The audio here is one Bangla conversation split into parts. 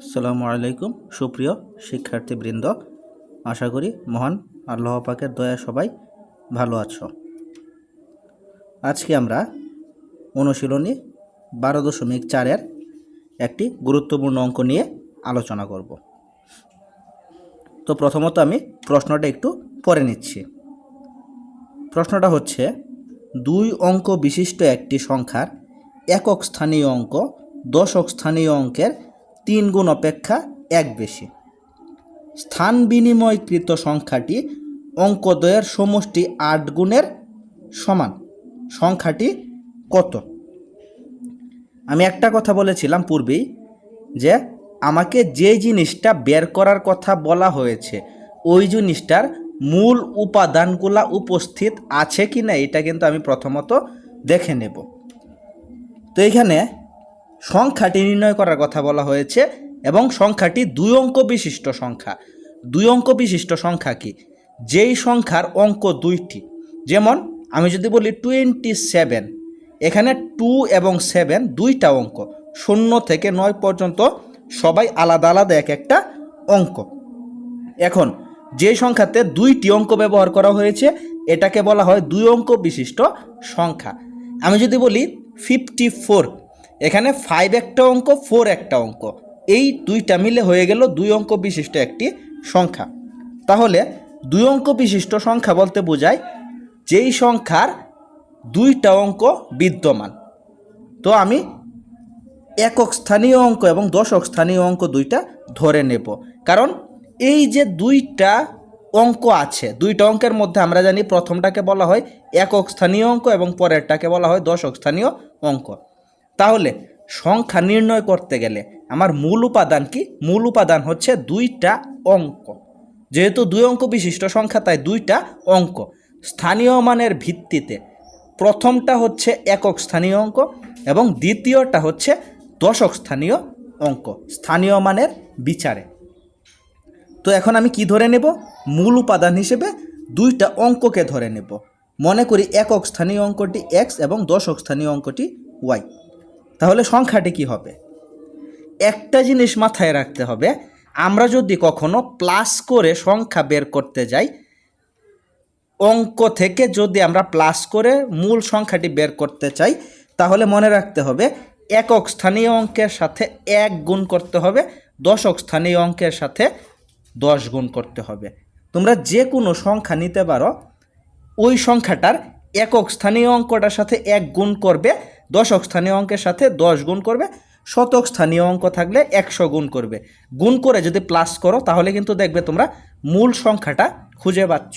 আসসালামু আলাইকুম, সুপ্রিয় শিক্ষার্থীবৃন্দ। আশা করি মহান আল্লাহ পাকের দয়া সবাই ভালো আছো। আজকে আমরা অনুশীলনী বারো দশমিক চারের একটি গুরুত্বপূর্ণ অঙ্ক নিয়ে আলোচনা করব। তো প্রথমত আমি প্রশ্নটা একটু পরে নিচ্ছি। প্রশ্নটা হচ্ছে, দুই অঙ্ক বিশিষ্ট একটি সংখ্যার একক স্থানীয় অঙ্ক দশক স্থানীয় অঙ্কের তিন গুণ অপেক্ষা এক বেশি। স্থান বিনিময়কৃত সংখ্যাটি অঙ্কদ্বয়ের সমষ্টি আট গুণের সমান। সংখ্যাটি কত? আমি একটা কথা বলেছিলাম পূর্বেই যে আমাকে যে জিনিসটা বের করার কথা বলা হয়েছে, ওই জিনিসটার মূল উপাদানগুলা উপস্থিত আছে কি না এটা কিন্তু আমি প্রথমত দেখে নেব। তো এখানে সংখ্যাটি নির্ণয় করার কথা বলা হয়েছে এবং সংখ্যাটি দুই অঙ্ক বিশিষ্ট সংখ্যা। দুই অঙ্ক বিশিষ্ট সংখ্যা কি? যেই সংখ্যার অঙ্ক দুইটি, যেমন আমি যদি বলি টোয়েন্টি সেভেন এখানে টু এবং সেভেন দুইটা অঙ্ক, শূন্য থেকে নয় পর্যন্ত সবাই আলাদা আলাদা এক একটা অঙ্ক। এখন যে সংখ্যাতে দুইটি অঙ্ক ব্যবহার করা হয়েছে, এটাকে বলা হয় দুই অঙ্ক বিশিষ্ট সংখ্যা। আমি যদি বলি ফিফটি ফোর এখানে ফাইভ একটা অঙ্ক ফোর একটা অঙ্ক। এই দুইটা মিলে হয়ে গেল দুই অঙ্ক বিশিষ্ট একটি সংখ্যা। তাহলে দুই অঙ্ক বিশিষ্ট সংখ্যা বলতে বোঝায় যেই সংখ্যার দুইটা অঙ্ক বিদ্যমান। তো আমি একক স্থানীয় অঙ্ক এবং দশক স্থানীয় অঙ্ক দুইটা ধরে নেব। কারণ এই যে দুইটা অঙ্ক আছে, দুইটা অঙ্কের মধ্যে আমরা জানি প্রথমটাকে বলা হয় একক স্থানীয় অঙ্ক এবং পরেরটাকে বলা হয় দশক স্থানীয় অঙ্ক। তাহলে সংখ্যা নির্ণয় করতে গেলে আমার মূল উপাদান কি? মূল উপাদান হচ্ছে দুইটা অঙ্ক। যেহেতু দুই অঙ্ক বিশিষ্ট সংখ্যা, তাই দুইটা অঙ্ক। স্থানীয় মানের ভিত্তিতে প্রথমটা হচ্ছে একক স্থানীয় অঙ্ক এবং দ্বিতীয়টা হচ্ছে দশক স্থানীয় অঙ্ক, স্থানীয় মানের বিচারে। তো এখন আমি কি ধরে নেব? মূল উপাদান হিসেবে দুইটা অঙ্ককে ধরে নেব। মনে করি একক স্থানীয় অঙ্কটি এক্স এবং দশক স্থানীয় অঙ্কটি ওয়াই তাহলে সংখ্যাটি কি হবে? একটা জিনিস মাথায় রাখতে হবে, আমরা যদি কখনো প্লাস করে সংখ্যা বের করতে যাই, অঙ্ক থেকে যদি আমরা প্লাস করে মূল সংখ্যাটি বের করতে চাই, তাহলে মনে রাখতে হবে একক স্থানীয় অঙ্কের সাথে এক গুণ করতে হবে, দশক স্থানীয় অঙ্কের সাথে দশ গুণ করতে হবে। তোমরা যে কোনো সংখ্যা নিতে পারো, ওই সংখ্যাটার একক স্থানীয় অঙ্কটার সাথে এক গুণ করবে দশক স্থানীয় অঙ্কের সাথে দশ গুণ করবে, শতক স্থানীয় অঙ্ক থাকলে একশো গুণ করবে। গুণ করে যদি প্লাস করো, তাহলে কিন্তু দেখবে তোমরা মূল সংখ্যাটা খুঁজে পাচ্ছ।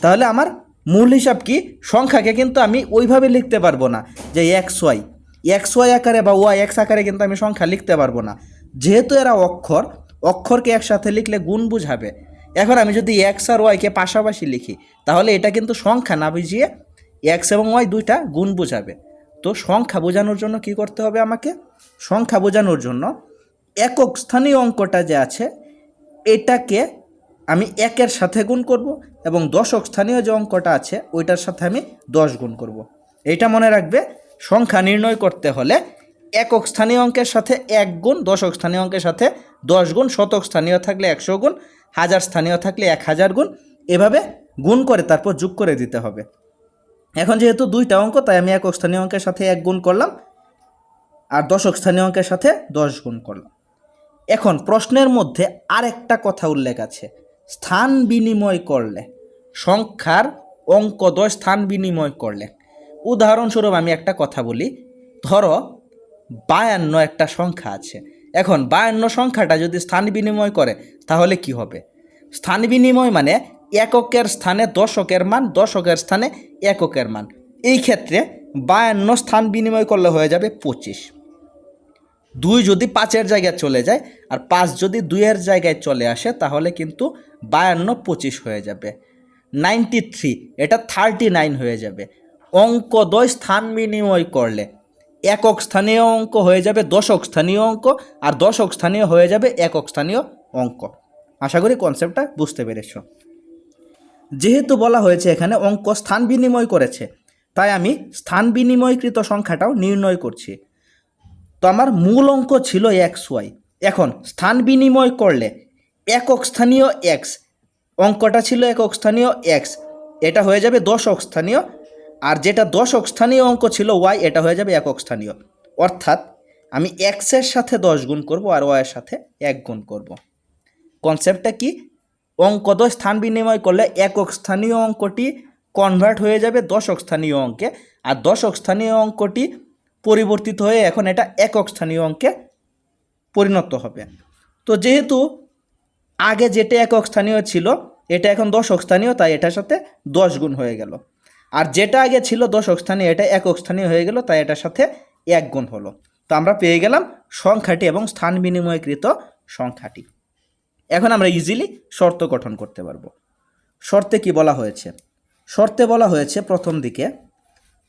তাহলে আমার মূল হিসাব কি? সংখ্যাকে কিন্তু আমি ওইভাবে লিখতে পারব না যে এক্স ওয়াই এক্স ওয়াই আকারে বা ওয়াই এক্স আকারে কিন্তু আমি সংখ্যা লিখতে পারব না। যেহেতু এরা অক্ষর, অক্ষরকে একসাথে লিখলে গুণ বুঝাবে। এখন আমি যদি এক্স আর ওয়াইকে পাশাপাশি লিখি, তাহলে এটা কিন্তু সংখ্যা না বুঝিয়ে এক্স এবং ওয়াই দুইটা গুণ বোঝাবে। তো সংখ্যা বোঝানোর জন্য কি করতে হবে আমাকে সংখ্যা বোঝানোর জন্য একক স্থানীয় অঙ্কটা যে আছে, এটাকে আমি একের সাথে গুণ করব এবং দশক স্থানীয় যে অঙ্কটা আছে, ওইটার সাথে আমি দশ গুণ করব। এটা মনে রাখবে, সংখ্যা নির্ণয় করতে হলে একক স্থানীয় অঙ্কের সাথে এক গুণ, দশক স্থানীয় অঙ্কের সাথে দশ গুণ, শতক স্থানীয় থাকলে একশো গুণ, হাজার স্থানীয় থাকলে এক হাজার গুণ, এভাবে গুণ করে তারপর যোগ করে দিতে হবে এখন যেহেতু দুইটা অঙ্ক, তাই আমি একক স্থানীয় অঙ্কের সাথে এক গুণ করলাম আর দশক স্থানীয় অঙ্কের সাথে দশ গুণ করলাম। এখন প্রশ্নের মধ্যে আরেকটা কথা উল্লেখ আছে। স্থান বিনিময় করলে, সংখ্যার অঙ্ক দশ স্থান বিনিময় করলে, উদাহরণস্বরূপ আমি একটা কথা বলি, ধরো বায়ান্ন একটা সংখ্যা আছে। এখন বায়ান্ন সংখ্যাটা যদি স্থান বিনিময় করে, তাহলে কি হবে? স্থান বিনিময় মানে এককের স্থানে দশকের মান, দশকের স্থানে এককের মান। এই ক্ষেত্রে বায়ান্ন স্থান বিনিময় করলে হয়ে যাবে পঁচিশ। দুই যদি পাঁচের জায়গায় চলে যায়, আর পাঁচ যদি দুইয়ের জায়গায় চলে আসে, তাহলে কিন্তু বায়ান্ন পঁচিশ হয়ে যাবে। নাইনটি থ্রি, এটা থার্টি নাইন হয়ে যাবে। অঙ্ক দয় স্থান বিনিময় করলে একক স্থানীয় অঙ্ক হয়ে যাবে দশক স্থানীয় অঙ্ক, আর দশক স্থানীয় হয়ে যাবে একক স্থানীয় অঙ্ক। আশা করি কনসেপ্টটা বুঝতে পেরেছ। যেহেতু বলা হয়েছে এখানে অঙ্ক স্থান বিনিময় করেছে, তাই আমি স্থান বিনিময়কৃত সংখ্যাটাও নির্ণয় করছি। তো আমার মূল অঙ্ক ছিল এক্স ওয়াই। এখন স্থান বিনিময় করলে একক স্থানীয় এক্স, অঙ্কটা ছিল একক স্থানীয় এক্স, এটা হয়ে যাবে দশক স্থানীয়, আর যেটা দশক স্থানীয় অঙ্ক ছিল ওয়াই, এটা হয়ে যাবে একক স্থানীয়। অর্থাৎ আমি এক্সের সাথে দশ গুণ করব আর ওয়াইয়ের সাথে এক গুণ করব। কনসেপ্টটা কি? অঙ্ক দশ স্থান বিনিময় করলে একক স্থানীয় অঙ্কটি কনভার্ট হয়ে যাবে দশক স্থানীয় অঙ্কে। আর দশক স্থানীয় অঙ্কটি পরিবর্তিত হয়ে এখন এটা একক স্থানীয় অঙ্কে পরিণত হবে। তো যেহেতু আগে যেটা একক স্থানীয় ছিল, এটা এখন দশক স্থানীয়, তাই এটার সাথে দশ গুণ হয়ে গেল। আর যেটা আগে ছিল দশক স্থানীয়, এটা একক স্থানীয় হয়ে গেল, তাই এটার সাথে এক গুণ হলো। তো আমরা পেয়ে গেলাম সংখ্যাটি এবং স্থান বিনিময়কৃত সংখ্যাটি। এখন আমরা ইজিলি শর্ত গঠন করতে পারব। শর্তে কি বলা হয়েছে? শর্তে বলা হয়েছে প্রথম দিকে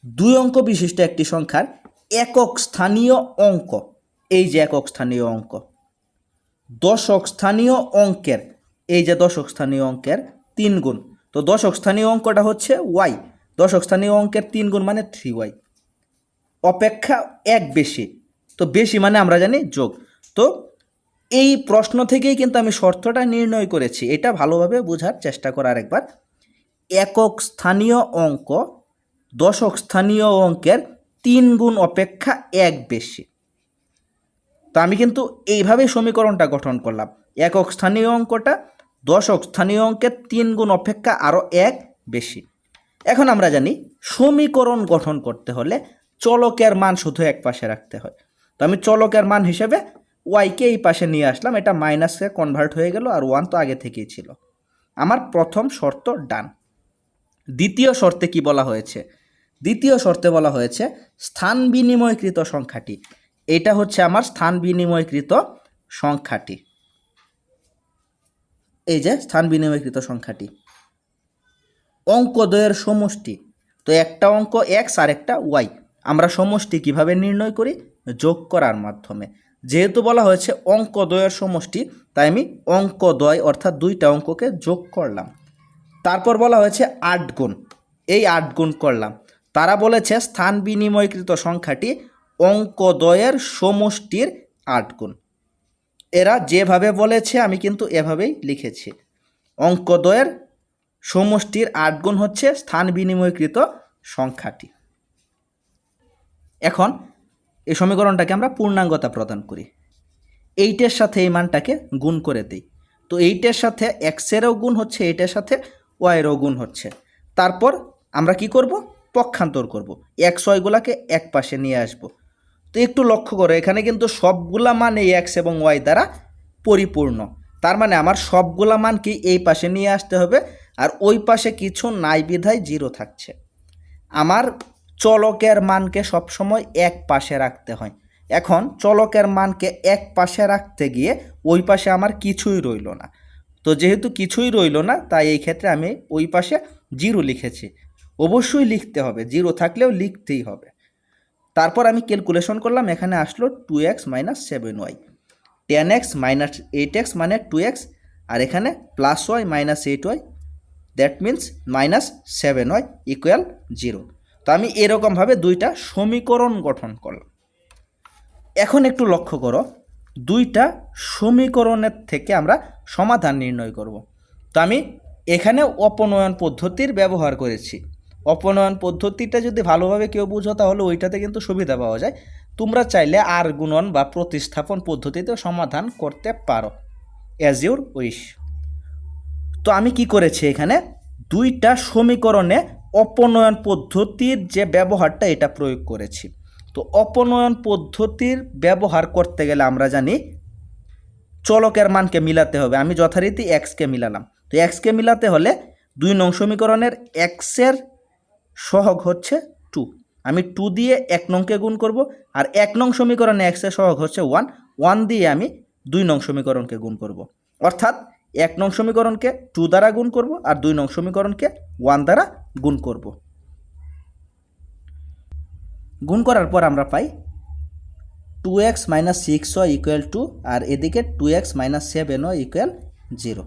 দুই অঙ্ক বিশিষ্ট একটি সংখ্যার একক স্থানীয় অঙ্ক। এই যে একক স্থানীয় অঙ্ক। দশক স্থানীয় অঙ্কের, এই যে দশক স্থানীয় অঙ্কের তিন গুণ। তো দশক স্থানীয় অঙ্কটা হচ্ছে ওয়াই দশক স্থানীয় অঙ্কের তিন গুণ মানে থ্রি ওয়াই অপেক্ষা এক বেশি। তো বেশি মানে আমরা জানি যোগ। তো এই প্রশ্ন থেকেই কিন্তু আমি শর্তটা নির্ণয় করেছি। এটা ভালোভাবে বোঝার চেষ্টা করার একবার একক স্থানীয় অঙ্ক, দশক স্থানীয় অঙ্কের তিন গুণ অপেক্ষা এক বেশি। তো আমি কিন্তু এইভাবে সমীকরণটা গঠন করলাম। একক স্থানীয় অঙ্কটা দশক স্থানীয় অঙ্কের তিন গুণ অপেক্ষা আরও এক বেশি। এখন আমরা জানি সমীকরণ গঠন করতে হলে চলকের মান শুধু এক পাশে রাখতে হয়। তো আমি চলকের মান হিসেবে ওয়াইকে এই পাশে নিয়ে আসলাম, এটা মাইনাসে কনভার্ট হয়ে গেল আর ওয়ান তো আগে থেকেই ছিল। আমার প্রথম শর্ত ডান। দ্বিতীয় শর্তে কি বলা হয়েছে? দ্বিতীয় শর্তে বলা হয়েছে স্থান বিনিময়কৃত সংখ্যাটি। এটা হচ্ছে আমার স্থান বিনিময়কৃত সংখ্যাটি। এই যে স্থান বিনিময়কৃত সংখ্যাটি। অঙ্ক অঙ্কদ্বয়ের সমষ্টি। তো একটা অঙ্ক এক্স আর একটা ওয়াই আমরা সমষ্টি কীভাবে নির্ণয় করি? যোগ করার মাধ্যমে। যেহেতু বলা হয়েছে অঙ্কদ্বয়ের সমষ্টি, তাই আমি অঙ্কদ্বয় অর্থাৎ দুইটা অঙ্ককে যোগ করলাম। তারপর বলা হয়েছে আট গুণ এই আট গুণ করলাম। তারা বলেছে স্থান বিনিময়কৃত সংখ্যাটি অঙ্কদ্বয়ের সমষ্টির আট গুণ এরা যেভাবে বলেছে, আমি কিন্তু এভাবেই লিখেছি। অঙ্কদ্বয়ের সমষ্টির আট গুণ হচ্ছে স্থান বিনিময়কৃত সংখ্যাটি। এখন এই সমীকরণটাকে আমরা পূর্ণাঙ্গতা প্রদান করি। এইটের সাথে এই মানটাকে গুণ করে দিই। তো এইটের সাথে এক্সেরও গুণ হচ্ছে, এইটার সাথে ওয়াইয়েরও গুণ হচ্ছে। তারপর আমরা কি করব? পক্ষান্তর করব। এক্স ওয়াইগুলাকে এক পাশে নিয়ে আসব। তো একটু লক্ষ্য করো, এখানে কিন্তু সবগুলা মান এই এক্স এবং ওয়াই দ্বারা পরিপূর্ণ। তার মানে আমার সবগুলা মান কি এই পাশে নিয়ে আসতে হবে, আর ওই পাশে কিছু নাই বিধায় জিরো থাকছে। আমার চলকের মানকে সবসময় এক পাশে রাখতে হয়। এখন চলকের মানকে এক পাশে রাখতে গিয়ে ওই পাশে আমার কিছুই রইল না। তো যেহেতু কিছুই রইল না, তাই এই ক্ষেত্রে আমি ওই পাশে জিরো লিখেছি। অবশ্যই লিখতে হবে, জিরো থাকলেও লিখতেই হবে। তারপর আমি ক্যালকুলেশন করলাম, এখানে আসলো two x minus seven y ten x minus eight x মানে টু এক্স আর এখানে plus y minus eight y that means minus seven y equal zero তো আমি এরকমভাবে দুইটা সমীকরণ গঠন করলাম। এখন একটু লক্ষ্য করো, দুইটা সমীকরণের থেকে আমরা সমাধান নির্ণয় করব। তো আমি এখানে অপনয়ন পদ্ধতির ব্যবহার করেছি। অপনয়ন পদ্ধতিটা যদি ভালোভাবে কেউ বুঝো, তাহলে ওইটাতে কিন্তু সুবিধা পাওয়া যায়। তোমরা চাইলে আর গুণন বা প্রতিস্থাপন পদ্ধতিতেও সমাধান করতে পারো। অ্যাজ ইউর উইশ তো আমি কি করেছি এখানে? দুইটা সমীকরণে অপনয়ন পদ্ধতির যে ব্যবহারটা এটা প্রয়োগ করেছি। তো অপনয়ন পদ্ধতির ব্যবহার করতে গেলে আমরা জানি চলকের মানকে মিলাতে হবে। আমি যথারীতি এক্সকে মিলালাম। তো এক্সকে মিলাতে হলে দুই নং সমীকরণের এক্সের সহগ হচ্ছে টু আমি টু দিয়ে এক নংকে গুণ করব আর এক নং সমীকরণে এক্সের সহগ হচ্ছে ওয়ান ওয়ান দিয়ে আমি দুই নং সমীকরণকে গুণ করব। অর্থাৎ এক নং সমীকরণকে টু দ্বারা গুণ করব আর দুই নং সমীকরণকে ওয়ান দ্বারা গুণ করব। গুণ করার পর আমরা পাই টু এক্স মাইনাস সিক্স ও ইকুয়াল টু আর এদিকে টু এক্স মাইনাস সেভেন ও ইকুয়াল জিরো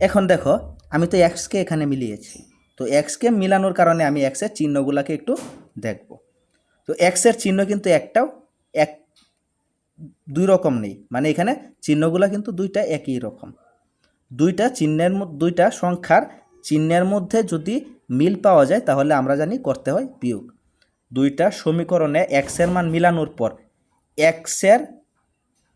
এখন দেখো, আমি তো এক্সকে এখানে মিলিয়েছি। তো এক্সকে মিলানোর কারণে আমি এক্সের চিহ্নগুলোকে একটু দেখব। তো এক্সের চিহ্ন কিন্তু একটাও, এক, দুই রকম নেই। মানে এখানে চিহ্নগুলো কিন্তু দুইটা একই রকম। দুইটা চিহ্নের দুইটা সংখ্যার চিহ্নের মধ্যে যদি মিল পাওয়া যায়, তাহলে আমরা জানি করতে হয় বিয়োগ। দুইটা সমীকরণে এক্সের মান মিলানোর পর এক্সের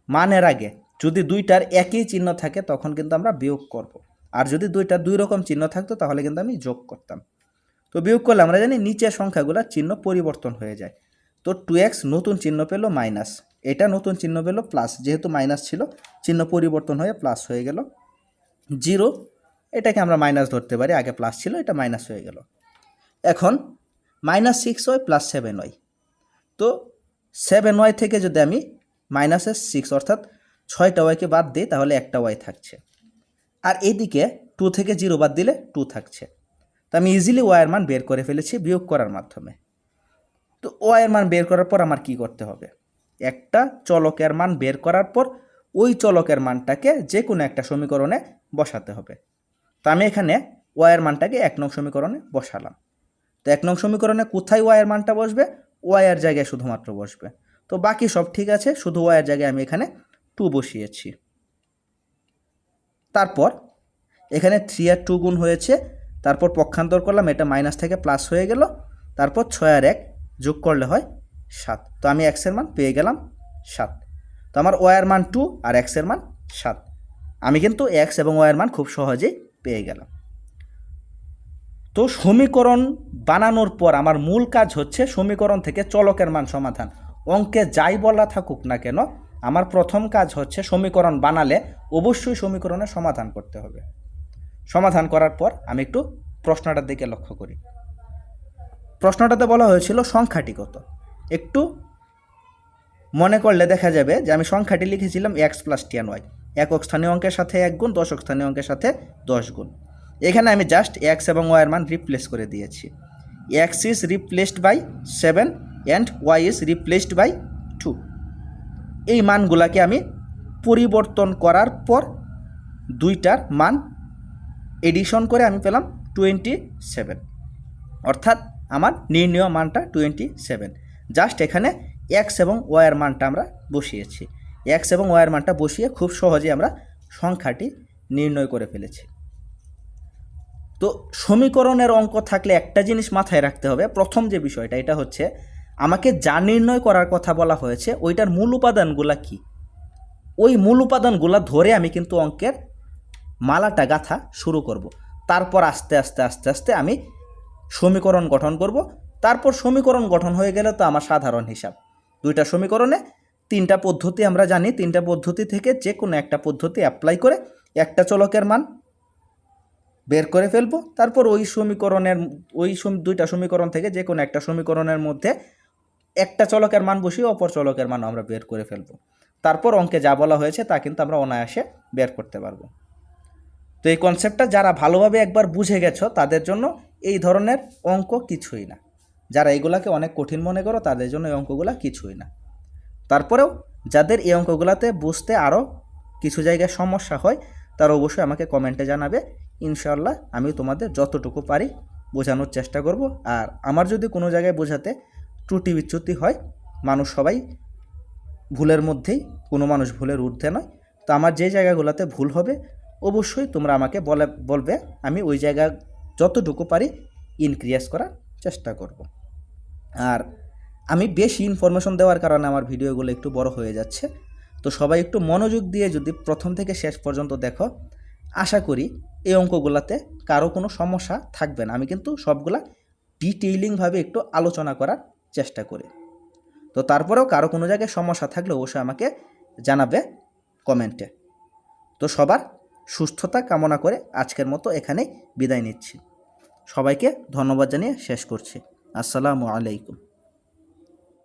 মানের আগে যদি দুইটার একই চিহ্ন থাকে, তখন কিন্তু আমরা বিয়োগ করব। আর যদি দুইটা দুই রকম চিহ্ন থাকতো, তাহলে কিন্তু আমি যোগ করতাম। তো বিয়োগ করলে আমরা জানি নিচের সংখ্যাগুলোর চিহ্ন পরিবর্তন হয়ে যায়। তো টু এক্স নতুন চিহ্ন পেল মাইনাস এটা নতুন চিহ্ন পেল প্লাস যেহেতু মাইনাস ছিল, চিহ্ন পরিবর্তন হয়ে প্লাস হয়ে গেল। জিরো এটাকে আমরা মাইনাস ধরতে পারি, আগে প্লাস ছিল, এটা মাইনাস হয়ে গেল। এখন minus six y plus seven y তো সেভেন ওয়াই থেকে যদি আমি মাইনাসের সিক্স অর্থাৎ ছয়টা ওয়াইকে বাদ দিই, তাহলে একটা ওয়াই থাকছে। আর এদিকে টু থেকে জিরো বাদ দিলে টু থাকছে। তো আমি ইজিলি ওয়াইয়ের মান বের করে ফেলেছি বিয়োগ করার মাধ্যমে। তো ওয়াইয়ের মান বের করার পর আমার কি করতে হবে? একটা চলকের মান বের করার পর ওই চলকের মানটাকে যে কোনো একটা সমীকরণে বসাতে হবে। তো আমি এখানে ওয়াইয়ের মানটাকে এক নং সমীকরণে বসালাম। তো এক নং সমীকরণে কোথায় ওয়াইয়ের মানটা বসবে? ওয়াইয়ের জায়গায় শুধুমাত্র বসবে। তো বাকি সব ঠিক আছে, শুধু ওয়াইয়ের জায়গায় আমি এখানে টু বসিয়েছি। তারপর এখানে থ্রি আর টু গুণ হয়েছে, তারপর পক্ষান্তর করলাম, এটা মাইনাস থেকে প্লাস হয়ে গেল, তারপর ছয় আর এক যোগ করলে হয় সাত। তো আমি এক্সের মান পেয়ে গেলাম সাত। তো আমার ওয়ার মান টু আর এক্সের মান সাত। আমি কিন্তু এক্স এবং ওয়ার মান খুব সহজেই গেলাম। তো সমীকরণ বানানোর পর আমার মূল কাজ হচ্ছে সমীকরণ থেকে চলকের মান সমাধান। অঙ্কে যাই বলা থাকুক না কেন, আমার প্রথম কাজ হচ্ছে সমীকরণ বানালে অবশ্যই সমীকরণের সমাধান করতে হবে। সমাধান করার পর আমি একটু প্রশ্নটার দিকে লক্ষ্য করি। প্রশ্নটাতে বলা হয়েছিল সংখ্যাটি কত একটু মনে করলে দেখা যাবে যে আমি সংখ্যাটি লিখেছিলাম এক্স প্লাস টেন ওয়াই একক স্থানীয় অঙ্কের সাথে এক গুণ, দশক স্থানীয় অঙ্কের সাথে দশ গুণ। এখানে আমি জাস্ট এক্স এবং ওয়াইয়ের মান রিপ্লেস করে দিয়েছি। X is replaced by seven and y is replaced by two এই মানগুলাকে আমি পরিবর্তন করার পর দুইটার মান এডিশন করে আমি পেলাম টোয়েন্টি সেভেন অর্থাৎ আমার নির্ণয় মানটা টোয়েন্টি সেভেন জাস্ট এখানে এক্স এবং ওয়াইয়ের মানটা আমরা বসিয়েছি। এক্স এবং ওয়ার মানটা বসিয়ে খুব সহজে আমরা সংখ্যাটি নির্ণয় করে ফেলেছি। তো সমীকরণের অঙ্ক থাকলে একটা জিনিস মাথায় রাখতে হবে। প্রথম যে বিষয়টা, এটা হচ্ছে আমাকে যা নির্ণয় করার কথা বলা হয়েছে, ওইটার মূল উপাদানগুলা কি? ওই মূল উপাদানগুলা ধরে আমি কিন্তু অঙ্কের মালাটা, গাথা শুরু করব। তারপর আস্তে আস্তে আস্তে আস্তে আমি সমীকরণ গঠন করব। তারপর সমীকরণ গঠন হয়ে গেলে তো আমার সাধারণ হিসাব। দুইটা সমীকরণে তিনটা পদ্ধতি আমরা জানি। তিনটা পদ্ধতি থেকে যে কোনো একটা পদ্ধতি অ্যাপ্লাই করে একটা চলকের মান বের করে ফেলব। তারপর ওই সমীকরণের, ওই দুইটা সমীকরণ থেকে যে কোনো একটা সমীকরণের মধ্যে একটা চলকের মান বসিয়ে অপর চলকের মান আমরা বের করে ফেলব। তারপর অঙ্কে যা বলা হয়েছে তা কিন্তু আমরা অনায়াসে বের করতে পারব। তো এই কনসেপ্টটা যারা ভালোভাবে একবার বুঝে গেছো, তাদের জন্য এই ধরনের অঙ্ক কিছুই না। যারা এগুলাকে অনেক কঠিন মনে করো, তাদের জন্য এই অঙ্কগুলো কিছুই না। তারপরেও যাদের এই অঙ্কগুলোতে বুঝতে আরও কিছু জায়গায় সমস্যা হয়, তারা অবশ্যই আমাকে কমেন্টে জানাবে। ইনশাল্লাহ আমি তোমাদের যতটুকু পারি বোঝানোর চেষ্টা করব। আর আমার যদি কোনো জায়গায় বোঝাতে ত্রুটি বিচ্যুতি হয়, মানুষ সবাই ভুলের মধ্যেই, কোনো মানুষ ভুলের ঊর্ধ্বে নয়। তো আমার যে জায়গাগুলোতে ভুল হবে, অবশ্যই তোমরা আমাকে বলে, বলবে। আমি ওই জায়গা যতটুকু পারি ইনক্রিয়াস করার চেষ্টা করব। আর আমি বেশি ইনফরমেশন দেওয়ার কারণে আমার ভিডিওগুলো একটু বড় হয়ে যাচ্ছে। তো সবাই একটু মনোযোগ দিয়ে যদি প্রথম থেকে শেষ পর্যন্ত দেখো, আশা করি এই অঙ্কগুলোতে কারও কোনো সমস্যা থাকবে না। আমি কিন্তু সবগুলা ডিটেইলিংভাবে একটু আলোচনা করার চেষ্টা করি। তো তারপরেও কারও কোনো জায়গায় সমস্যা থাকলে অবশ্যই আমাকে জানাবে কমেন্টে তো সবার সুস্থতা কামনা করে আজকের মতো এখানেই বিদায় নিচ্ছি। সবাইকে ধন্যবাদ জানিয়ে শেষ করছি। আসসালামু আলাইকুম।